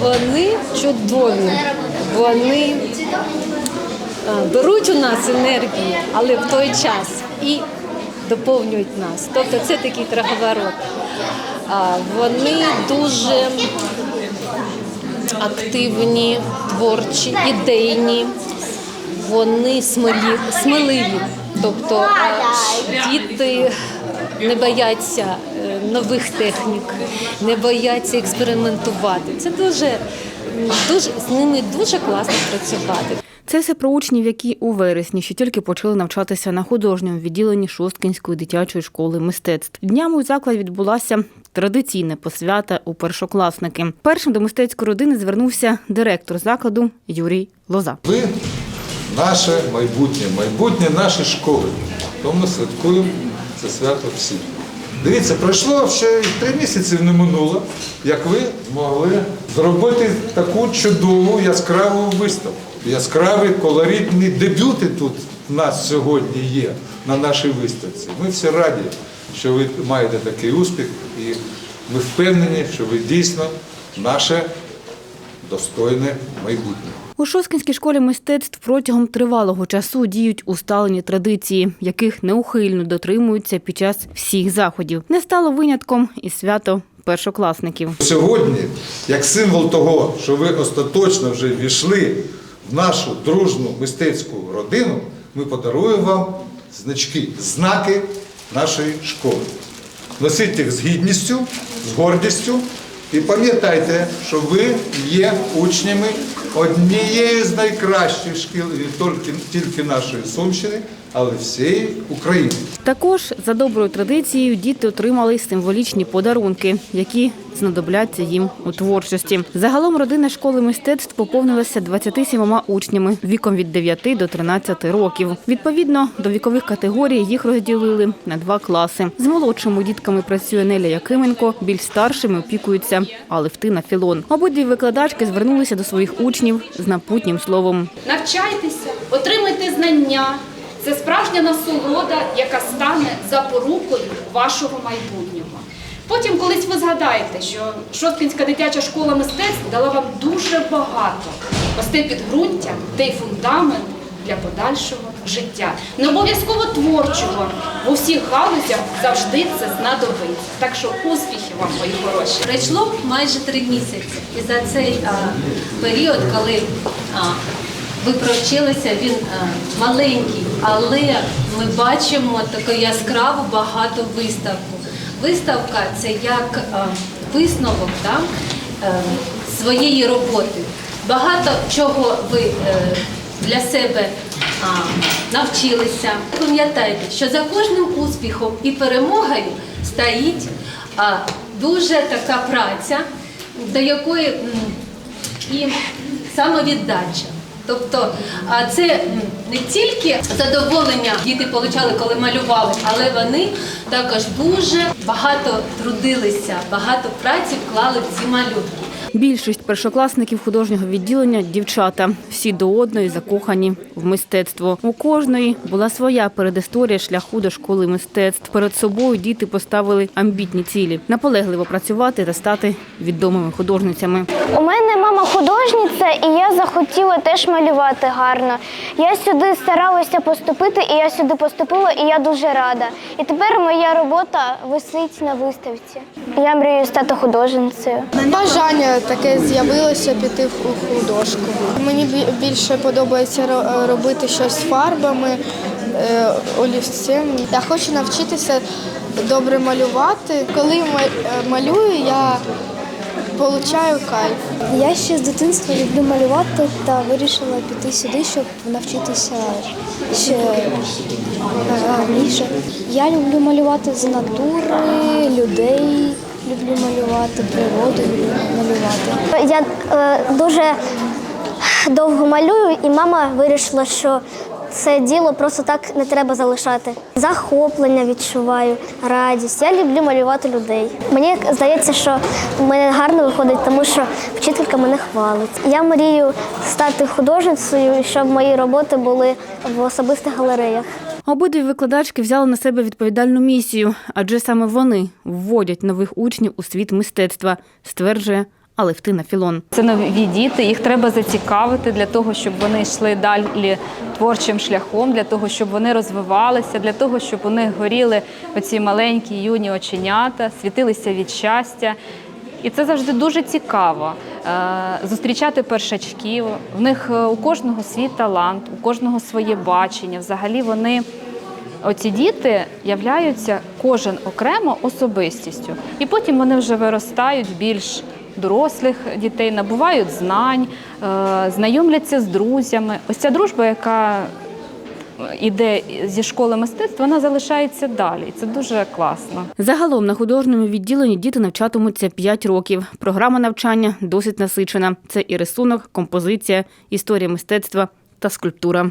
Вони чудові, вони е, беруть у нас енергію, але в той час і доповнюють нас. Тобто це такий круговорот. Вони дуже активні, творчі, ідейні, вони сміливі. Тобто е, діти не бояться е, нових технік, не бояться експериментувати. Це дуже, дуже з ними дуже класно працювати. Це все про учнів, які у вересні ще тільки почали навчатися на художньому відділенні Шосткінської дитячої школи мистецтв. Днями у закладі відбулася традиційна посвята у першокласники. Першим до мистецької родини звернувся директор закладу Юрій Лоза. Ви наше майбутнє, майбутнє нашої школи. Тому святкуємо це свято всі. Дивіться, пройшло ще три місяці не минуло, як ви змогли зробити таку чудову яскраву виставку. Яскраві колоритні дебюти тут в нас сьогодні є на нашій виставці. Ми всі раді, що ви маєте такий успіх, і ми впевнені, що ви дійсно наше достойне майбутнє. У Шоскінській школі мистецтв протягом тривалого часу діють усталені традиції, яких неухильно дотримуються під час всіх заходів. Не стало винятком і свято першокласників. Сьогодні, як символ того, що ви остаточно вже ввійшли в нашу дружну мистецьку родину, ми подаруємо вам значки, знаки нашої школи. Носіть їх з гідністю, з гордістю і пам'ятайте, що ви є учнями однієї з найкращих шкіл тільки, тільки нашої Сумщини, але всієї України. Також за доброю традицією діти отримали символічні подарунки, які знадобляться їм у творчості. Загалом родина школи мистецтв поповнилася 27 учнями віком від 9 до 13 років. Відповідно до вікових категорій їх розділили на два класи. З молодшими дітками працює Неля Якименко, більш старшими опікується Алевтина Філон. Обидві викладачки звернулися до своїх учнів з напутнім словом. Навчайтеся, отримайте знання. Це справжня насолода, яка стане запорукою вашого майбутнього. Потім колись ви згадаєте, що Шосткинська дитяча школа мистецтв дала вам дуже багато. Ось те підґрунтя, той фундамент для подальшого життя. Не обов'язково творчого, в усіх галузях завжди це знадобиться. Так що успіхів вам, мої хороші. Пройшло майже три місяці, і за цей а, період, коли а, ви провчилися, він а, маленький, але ми бачимо таку яскраву багату виставку. Виставка це як а, висновок да, е, своєї роботи. Багато чого ви е, для себе навчилися. Пам'ятайте, що за кожним успіхом і перемогою стоїть а, дуже така праця, до якої м, і самовіддача. Тобто це не тільки задоволення діти отримали, коли малювали, але вони також дуже багато трудилися, багато праці вклали в ці малюнки. Більшість першокласників художнього відділення дівчата, всі до одної закохані в мистецтво. У кожної була своя передісторія шляху до школи мистецтв. Перед собою діти поставили амбітні цілі наполегливо працювати та стати відомими художницями. У мене мама художниця, і я захотіла теж малювати гарно. Я сюди старалася поступити, і я сюди поступила, і я дуже рада. І тепер моя робота висить на виставці. Я мрію стати художницею. Бажання таке з'явилося піти в художку. Мені більше подобається робити щось фарбами, е, олівцем. Я хочу навчитися добре малювати. Коли е, малюю, я отримую кайф. Я ще з дитинства люблю малювати та вирішила піти сюди, щоб навчитися ще гарніше. Я люблю малювати з натури, людей, люблю малювати природу, люблю малювати. Я е, дуже довго малюю, і мама вирішила, що це діло просто так не треба залишати. Захоплення відчуваю, радість. Я люблю малювати людей. Мені здається, що в мене гарно виходить, тому що вчителька мене хвалить. Я мрію стати художницею, щоб мої роботи були в особистих галереях. Обидві викладачки взяли на себе відповідальну місію, адже саме вони вводять нових учнів у світ мистецтва, стверджує Алевтина Філон. Це нові діти, їх треба зацікавити для того, щоб вони йшли далі творчим шляхом, для того, щоб вони розвивалися, для того, щоб у них горіли оці маленькі юні оченята, світилися від щастя. І це завжди дуже цікаво е, зустрічати першачків. В них е, у кожного свій талант, у кожного своє бачення. Взагалі вони Оці діти являються кожен окремо особистістю, і потім вони вже виростають більш дорослих дітей, набувають знань, е, знайомляться з друзями. Ось ця дружба, яка іде зі школи мистецтва, вона залишається далі. Це дуже класно. Загалом на художньому відділенні діти навчатимуться 5 років. Програма навчання досить насичена. Це і рисунок, композиція, історія мистецтва та скульптура.